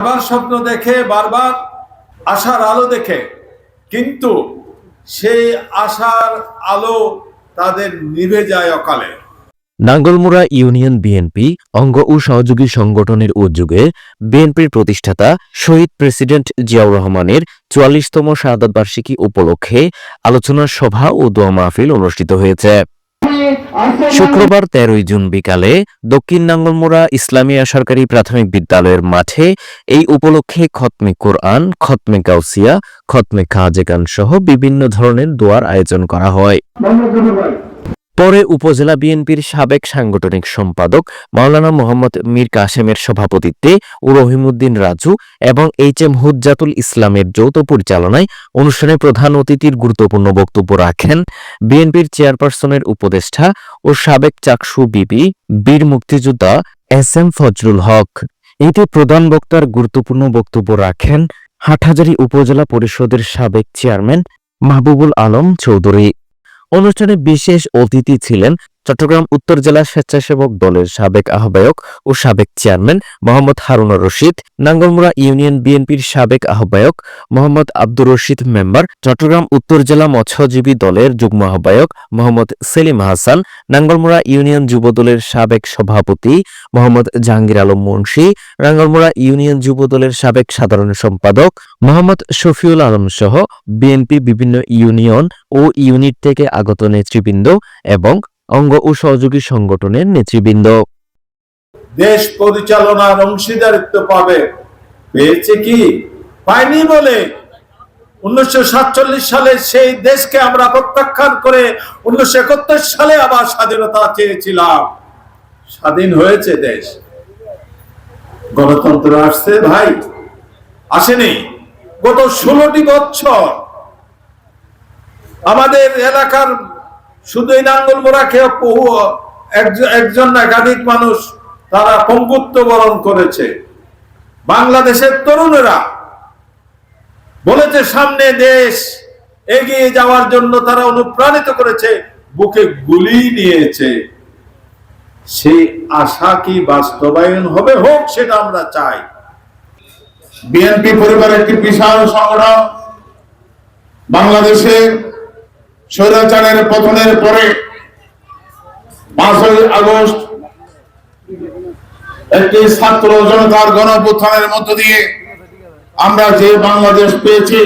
বারবার স্বপ্ন দেখে, বারবার আশার আলো দেখে। কিন্তু সেই আশার আলো তাদের নিভে যায় অকালে। নাঙ্গলমুড়া ইউনিয়ন বিএনপি অঙ্গ ও সহযোগী সংগঠনের উদ্যোগে বিএনপির প্রতিষ্ঠাতা শহীদ প্রেসিডেন্ট জিয়াউর রহমানের চুয়াল্লিশতম শাহাদত বার্ষিকী উপলক্ষে আলোচনা সভা ও দোয়া মাহফিল অনুষ্ঠিত হয়েছে। শুক্রবার তেরোই জুন বিকালে দক্ষিণ নাঙ্গলমোড়া ইসলামিয়া সরকারি প্রাথমিক বিদ্যালয়ের মাঠে এই উপলক্ষে খতমে কোরআন, খতমে গাউসিয়া, খতমে খাজেকান সহ বিভিন্ন ধরনের দোয়ার আয়োজন করা হয়। পরে উপজেলা বিএনপির সাবেক সাংগঠনিক সম্পাদক মাওলানা মোহাম্মদ মীর কাসেমের সভাপতিত্বে ও রহিমউদ্দিন রাজু এবং এইচ এম হুজ্জাতুল ইসলামের যৌথ পরিচালনায় অনুষ্ঠানে প্রধান অতিথির গুরুত্বপূর্ণ বক্তব্য রাখেন বিএনপির চেয়ারপারসনের উপদেষ্টা ও সাবেক চাকসু বিবি বীর মুক্তিযোদ্ধা এস এম ফজরুল হক। এতে প্রধান বক্তার গুরুত্বপূর্ণ বক্তব্য রাখেন হাটহাজারী উপজেলা পরিষদের সাবেক চেয়ারম্যান মাহবুবুল আলম চৌধুরী। অনুষ্ঠানে বিশেষ অতিথি ছিলেন চট্টগ্রাম উত্তর জেলা স্বেচ্ছাসেবক দলের সাবেক আহ্বায়ক ও সাবেক চেয়ারম্যান মোহাম্মদ হারুন রশিদ, নাঙ্গলমুড়া ইউনিয়ন বিএনপির সাবেক আহ্বায়ক মোহাম্মদ আব্দুর রশিদ মেম্বার, চট্টগ্রাম উত্তর জেলা মৎস্যজীবী দলের যুগ্ম আহ্বায়ক মোহাম্মদ সেলিম হাসান, নাঙ্গলমুড়া ইউনিয়ন যুব দলের সাবেক সভাপতি মোহাম্মদ জাহাঙ্গীর আলম মুন্সি, নাঙ্গলমুড়া ইউনিয়ন যুব দলের সাবেক সাধারণ সম্পাদক মোহাম্মদ শফিউল আলম সহ বিএনপি বিভিন্ন ইউনিয়ন ও ইউনিট থেকে আগত নেতৃবৃন্দ এবং অঙ্গ ও সহযোগী সংগঠনের নেতৃবৃন্দ। দেশ পরিচালনার অংশীদারিত্ব পাবে। পেয়েছে কি? পায়নি বলে উনিশশো সাতচল্লিশ সালে সেই দেশকে আমরা প্রত্যাখ্যান করে উনিশশো একাত্তর সালে আবার স্বাধীনতা চেয়েছিলাম। স্বাধীন হয়েছে দেশ। গণতন্ত্র আসছে ভাই। আসেনি। গত ষোলোটি বছর আমাদের এলাকার শুধু এই নাঙ্গল মোড়াকে বহু, একজন একাধিক মানুষ তারা পঙ্গুত্ব বরণ করেছে। বাংলাদেশের তরুণেরা বলেছে, সামনে দেশ এগিয়ে যাওয়ার জন্য তারা অনুপ্রাণিত করেছে, বুকে গুলি নিয়েছে। সেই আশা কি বাস্তবায়ন হবে? হোক, সেটা আমরা চাই। বিএনপি পরিবারের একটি বিশাল সংগঠন বাংলাদেশে স্বৈরাচারের পতনের পরে পাঁচই আগস্ট একটি ছাত্র জনতার গণপুত্থানের মধ্য দিয়ে আমরা যে বাংলাদেশ পেয়েছি,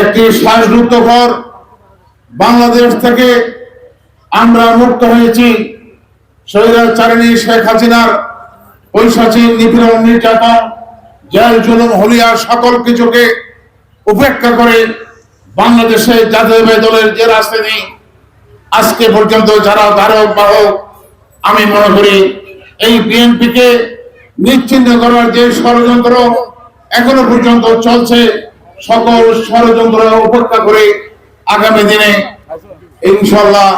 একটি শ্বাসরুদ্ধকর বাংলাদেশ থেকে আমরা মুক্ত হয়েছি। স্বৈরাচারিণী শেখ হাসিনার পৈশাচিক নিপীড়ন নির্যাতন, জেল জুলুম, হলিয়া সকল কিছুকে উপেক্ষা করে বাংলাদেশে জাতীয় দলের যে রাজনীতি আজকে পর্যন্ত যারা ধারক, বাহক, আমি মনে করি এই বিএনপিকে নিশ্চিন্ন করার যে ষড়যন্ত্র এখনও পর্যন্ত চলছে, সকল ষড়যন্ত্র উপেক্ষা করে আগামী দিনে ইনশাল্লাহ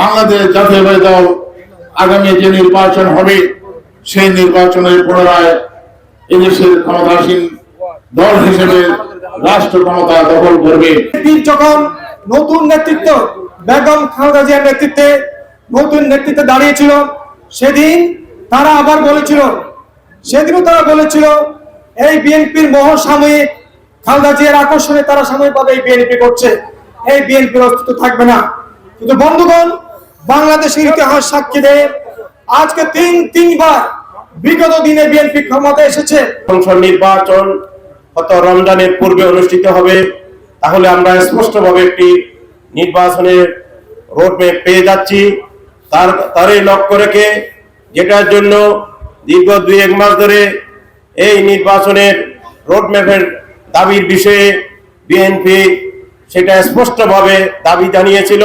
বাংলাদেশ জাতীয় দল আগামী যে নির্বাচন হবে, সেই নির্বাচনের পুনরায় এদেশের ক্ষমতাসীন দল হিসেবে রাষ্ট্র ক্ষমতা দখল করবে। যখন নতুন নেতৃত্ব বেগম খালেদা জিয়ার নেতৃত্বে নতুন নেতৃত্বে দাঁড়িয়েছিল সেদিন তারা আবার বলেছিল সেদিনও তারা বলেছিল এই বিএনপির মহাসাময়িক খালেদা জিয়ার আকর্ষণে তারা সাময়িকভাবে এই বিএনপি করছে। এই বিএনপির অস্তিত্ব থাকবে না। কিন্তু বন্ধুগণ বাংলাদেশের ইতিহাস সাক্ষী দেয় আজকে তিন তিনবার বিগত দিনে বিএনপি ক্ষমতা এসেছে। সংসদ নির্বাচন গত রমজানের পূর্বে অনুষ্ঠিত হবে, তাহলে আমরা স্পষ্টভাবে একটি নির্বাচনের রোডম্যাপ পেয়ে যাচ্ছি। তার, তারই লক্ষ্য রেখে যেটার জন্য দীর্ঘ দুই, এক মাস ধরে এই নির্বাচনের রোডম্যাপের দাবির বিষয়ে বিএনপি সেটা স্পষ্টভাবে দাবি জানিয়েছিল।